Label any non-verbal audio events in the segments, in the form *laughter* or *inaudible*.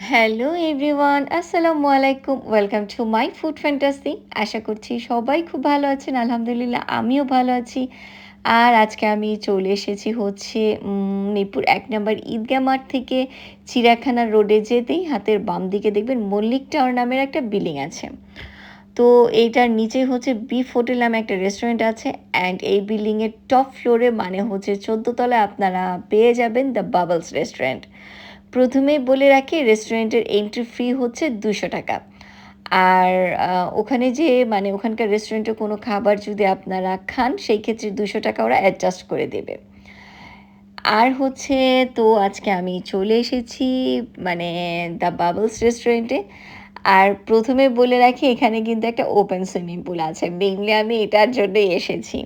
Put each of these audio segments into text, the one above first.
Hello everyone আসসালামু আলাইকুম welcome to my food fantasy আশা করছি সবাই খুব ভালো আছেন। আলহামদুলিল্লাহ, আমিও ভালো আছি। আর আজকে আমি চলে এসেছি হচ্ছে মিরপুর এক নম্বর ঈদগাহ মাঠ থেকে চিড়িয়াখানা রোডে যেতেই হাতের বাম দিকে দেখবেন মল্লিক টাওয়ার নামের একটা বিল্ডিং আছে। তো এইটার নিচে হচ্ছে বিফ হোটেল নামে একটা রেস্টুরেন্ট আছে অ্যান্ড এই বিল্ডিংয়ের টপ ফ্লোরে মানে হচ্ছে চোদ্দ তলায় আপনারা পেয়ে যাবেন দ্য বাবলস রেস্টুরেন্ট প্রথমেই বলে রাখি রেস্টুরেন্টের এন্ট্রি ফি হচ্ছে দুশো টাকা। আর ওখানে যে মানে ওখানকার রেস্টুরেন্টে কোনো খাবার যদি আপনারা খান, সেই ক্ষেত্রে দুশো টাকা ওরা অ্যাডজাস্ট করে দেবে। আর হচ্ছে, তো আজকে আমি চলে এসেছি মানে দ্য বাবলস রেস্টুরেন্টে আর প্রথমে বলে রাখি, এখানে কিন্তু একটা ওপেন সুইমিং পুল আছে। মেইনলি আমি এটার জন্যই এসেছি।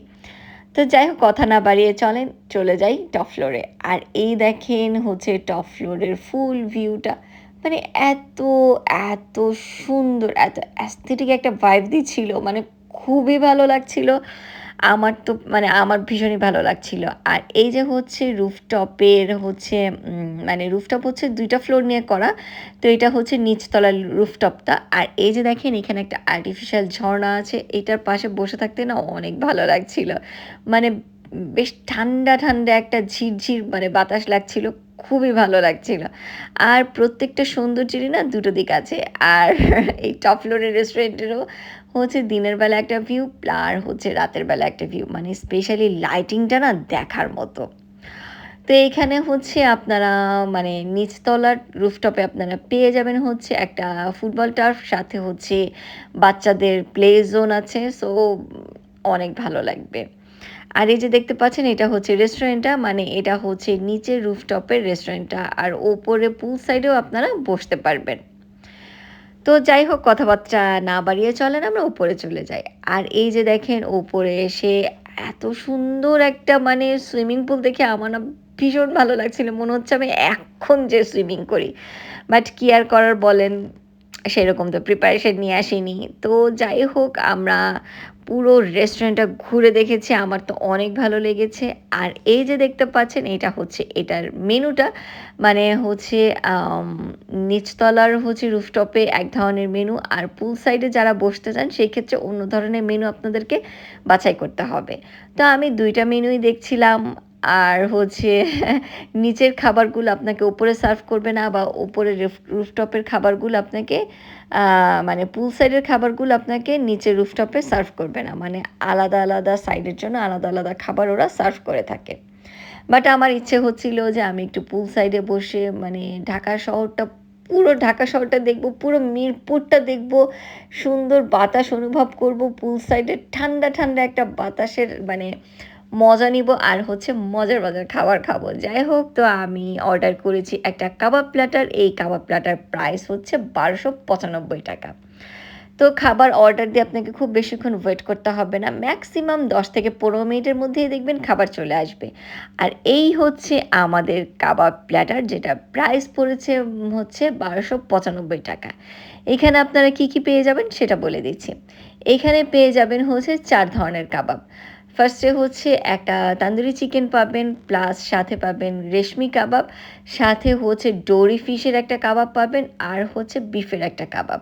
তো যাই হোক, কথা না বাড়িয়ে চলেন, চলে যাই টপ ফ্লোরে আর এই দেখেন হচ্ছে টপ ফ্লোরের ফুল ভিউটা মানে এত এত সুন্দর, এত অ্যাস্থেটিক একটা ভাইব দিচ্ছিল। মানে খুবই ভালো লাগছিল। আমার তো মানে আমার ভীষণই ভালো লাগছিল। আর এই যে হচ্ছে রুফটপের হচ্ছে মানে রুফটপ হচ্ছে দুইটা ফ্লোর নিয়ে করা, তো এটা হচ্ছে নিচতলার রুফটপটা। আর এই যে দেখেন, এখানে একটা আর্টিফিশিয়াল ঝর্ণা আছে, এটার পাশে বসে থাকতে না অনেক ভালো লাগছিল। মানে বেশ ঠান্ডা ঠান্ডা একটা ঝিরঝির মানে বাতাস লাগছিল। খুবই ভালো লাগছিল। আর প্রত্যেকটা সৌন্দর্যেরই না দুটো দিক আছে। আর এই টপ ফ্লোরের রেস্টুরেন্টেরও হচ্ছে দিনের বেলা একটা ভিউ আর হচ্ছে রাতের বেলা একটা ভিউ মানে স্পেশালি লাইটিংটা না দেখার মতো। তো এইখানে হচ্ছে আপনারা মানে নিচতলার রুফটপে আপনারা পেয়ে যাবেন হচ্ছে একটা ফুটবল টার্ফ সাথে হচ্ছে বাচ্চাদের প্লে জোন আছে। সো অনেক ভালো লাগবে। আর এই যে দেখতে পাচ্ছেন, এটা হচ্ছে রেস্টুরেন্টটা মানে এটা হচ্ছে নিচের রুফটপের রেস্টুরেন্টটা আর ওপরে পুল সাইডেও আপনারা বসতে পারবেন। তো যাই হোক, কথাবার্তা না বাড়িয়ে চলেন, আমরা উপরে চলে যাই। আর এই যে দেখেন, ওপরে এসে এত সুন্দর একটা মানে সুইমিং পুল দেখে আমার না ভীষণ ভালো লাগছিল। মনে হচ্ছে আমি এখন যে সুইমিং করি। বাট কি আর করার বলেন, সেরকম তো প্রিপারেশন নিয়ে আসিনি। তো যাই হোক, আমরা পুরো রেস্টুরেন্টটা ঘুরে দেখেছি, আমার তো অনেক ভালো লেগেছে। আর এই যে দেখতে পাচ্ছেন, এটা হচ্ছে, এটার মেনুটা মানে হচ্ছে নিচতলার হচ্ছে রুফটপে এক ধরনের মেনু আর পুল সাইডে যারা বসতে চান, সেই ক্ষেত্রে অন্য ধরনের মেনু আপনাদেরকে বাছাই করতে হবে। তো আমি দুইটা মেনুই দেখছিলাম আর হচ্ছে *laughs* নিচের খাবারগুলো আপনাকে ওপরে সার্ভ করবে না বা উপরে রুফটপের খাবারগুলো আপনাকে মানে পুল সাইডের খাবারগুলো আপনাকে নিচে রুফটপে সার্ভ করবে না। মানে আলাদা আলাদা সাইডের জন্য আলাদা আলাদা খাবার ওরা সার্ভ করে থাকে। বাট আমার ইচ্ছে হচ্ছিল যে আমি একটু পুল সাইডে বসে মানে ঢাকা শহরটা, পুরো ঢাকা শহরটা দেখব, পুরো মিরপুরটা দেখব, সুন্দর বাতাস অনুভব করব, পুল সাইডে ঠান্ডা ঠান্ডা একটা বাতাসের মানে মজা নিব আর হচ্ছে মজার মজার খাবার খাব। যাই হোক, তো আমি অর্ডার করেছি একটা কাবাব প্ল্যাটার এই কাবাব প্ল্যাটার প্রাইস হচ্ছে বারোশো পঁচানব্বই টাকা। তো খাবার অর্ডার দিয়ে আপনাকে খুব বেশিক্ষণ ওয়েট করতে হবে না। ম্যাক্সিমাম দশ থেকে পনেরো মিনিটের মধ্যেই দেখবেন খাবার চলে আসবে। আর এই হচ্ছে আমাদের কাবাব প্ল্যাটার যেটা প্রাইস পড়েছে হচ্ছে বারোশো পঁচানব্বই টাকা। এখানে আপনারা কি কি পেয়ে যাবেন সেটা বলে দিচ্ছি। এখানে পেয়ে যাবেন হচ্ছে চার ধরনের কাবাব। ফার্স্টে হচ্ছে একটা তান্দুরি চিকেন পাবেন প্লাস সাথে পাবেন রেশমি কাবাব, সাথে হচ্ছে ডোরি ফিশের একটা কাবাব পাবেন, আর হচ্ছে বিফের একটা কাবাব।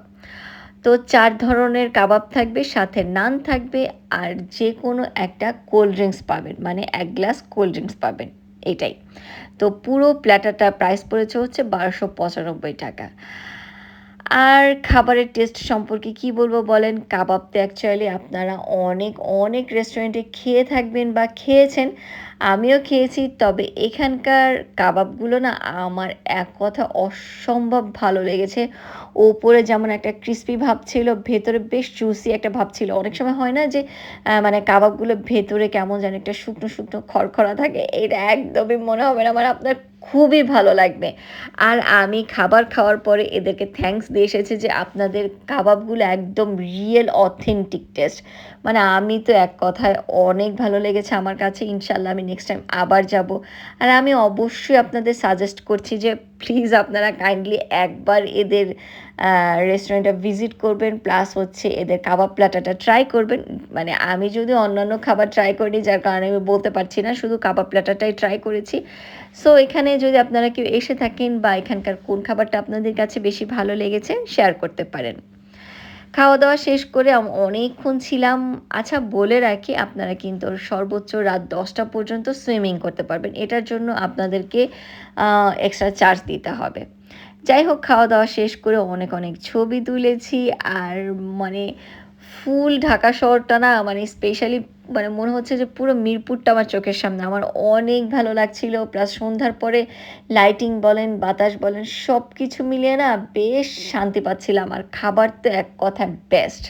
তো চার ধরনের কাবাব থাকবে, সাথে নান থাকবে, আর যে কোনো একটা কোল্ড ড্রিঙ্কস পাবেন মানে এক গ্লাস কোল্ড ড্রিঙ্কস পাবেন, এটাই। তো পুরো প্ল্যাটারটা প্রাইস পড়েছে হচ্ছে বারোশো পঁচানব্বই টাকা। আর খাবারের টেস্ট সম্পর্কে কি বলব বলেন? কাবাব তো অ্যাকচুয়ালি আপনারা অনেক অনেক রেস্টুরেন্টে খেয়ে থাকবেন বা খেয়েছেন। আমিও খেয়েছি, তবে এখানকার কাবাবগুলো না আমার এক কথা অসম্ভব ভালো লেগেছে। ওপরে যেমন একটা ক্রিস্পি ভাব ছিল, ভেতরে বেশ জুসি একটা ভাব ছিল। অনেক সময় হয় না যে মানে কাবাবগুলো ভেতরে কেমন যেন একটা শুকনো শুকনো, খড়খড়া থাকে, এটা একদমই মনে হবে না। মানে আপনার খুবই ভালো লাগবে। আর আমি খাবার খাওয়ার পরে এদেরকে থ্যাংকস দিয়ে এসেছি যে আপনাদের কাবাবগুলো একদম রিয়েল অথেন্টিক টেস্ট মানে আমি তো এক কথায় অনেক ভালো লেগেছে আমার কাছে। ইনশাল্লাহ আমি নেক্সট টাইম আবার যাব। আর আমি অবশ্যই আপনাদের সাজেস্ট করছি যে প্লিজ আপনারা কাইন্ডলি একবার এদের রেস্টুরেন্টটা ভিজিট করবেন প্লাস হচ্ছে এদের কাবাব প্লাটাটা ট্রাই করবেন। মানে আমি যদি অন্যান্য খাবার ট্রাই করিনি যার কারণে আমি বলতে পারছি না, শুধু কাবাব প্লাটাটাই ট্রাই করেছি। সো এখানে যদি আপনারা কেউ এসে থাকেন বা এখানকার কোন খাবারটা আপনাদের কাছে বেশি ভালো লেগেছে শেয়ার করতে পারেন। খাওয়া দাওয়া শেষ করে অনেকক্ষণ ছিলাম। আচ্ছা বলে রাখি, আপনারা কিন্তু সর্বোচ্চ রাত দশটা পর্যন্ত সুইমিং করতে পারবেন। এটার জন্য আপনাদেরকে এক্সট্রা চার্জ দিতে হবে। যাই হোক, খাওয়া দাওয়া শেষ করে অনেক অনেক ছবি তুলেছি। আর মানে ফুল ঢাকা শহরটা না মানে স্পেশালি মানে মনে হচ্ছে যে পুরো মিরপুরটা আমার চোখের সামনে। আমার অনেক ভালো লাগছিল। প্লাস সন্ধ্যার পরে লাইটিং বলেন, বাতাস বলেন সব কিছু মিলিয়ে না বেশ শান্তি পাচ্ছিলাম। আর খাবার তো এক কথা বেস্ট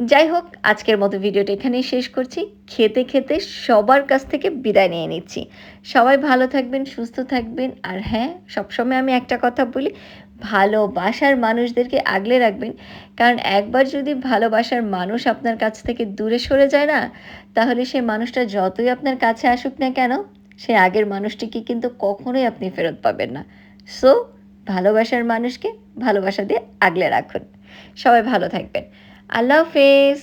যাই হোক, আজকের মতো ভিডিওটা এখানেই শেষ করছি। খেতে খেতে সবার কাছ থেকে বিদায় নিয়ে নিচ্ছি। সবাই ভালো থাকবেন, সুস্থ থাকবেন, আর হ্যাঁ সবসময় আমি একটা কথা বলি, ভালোবাসার মানুষদেরকে আগলে রাখবেন। কারণ একবার যদি ভালোবাসার মানুষ আপনার কাছ থেকে দূরে সরে যায় না, তাহলে সে মানুষটা যতই আপনার কাছে আসুক না কেন, সে আগের মানুষটিকে কিন্তু কখনোই আপনি ফেরত পাবেন না। সো ভালোবাসার মানুষকে ভালোবাসা দিয়ে আগলে রাখুন। সবাই ভালো থাকবেন। আল্লাহ হাফেজ।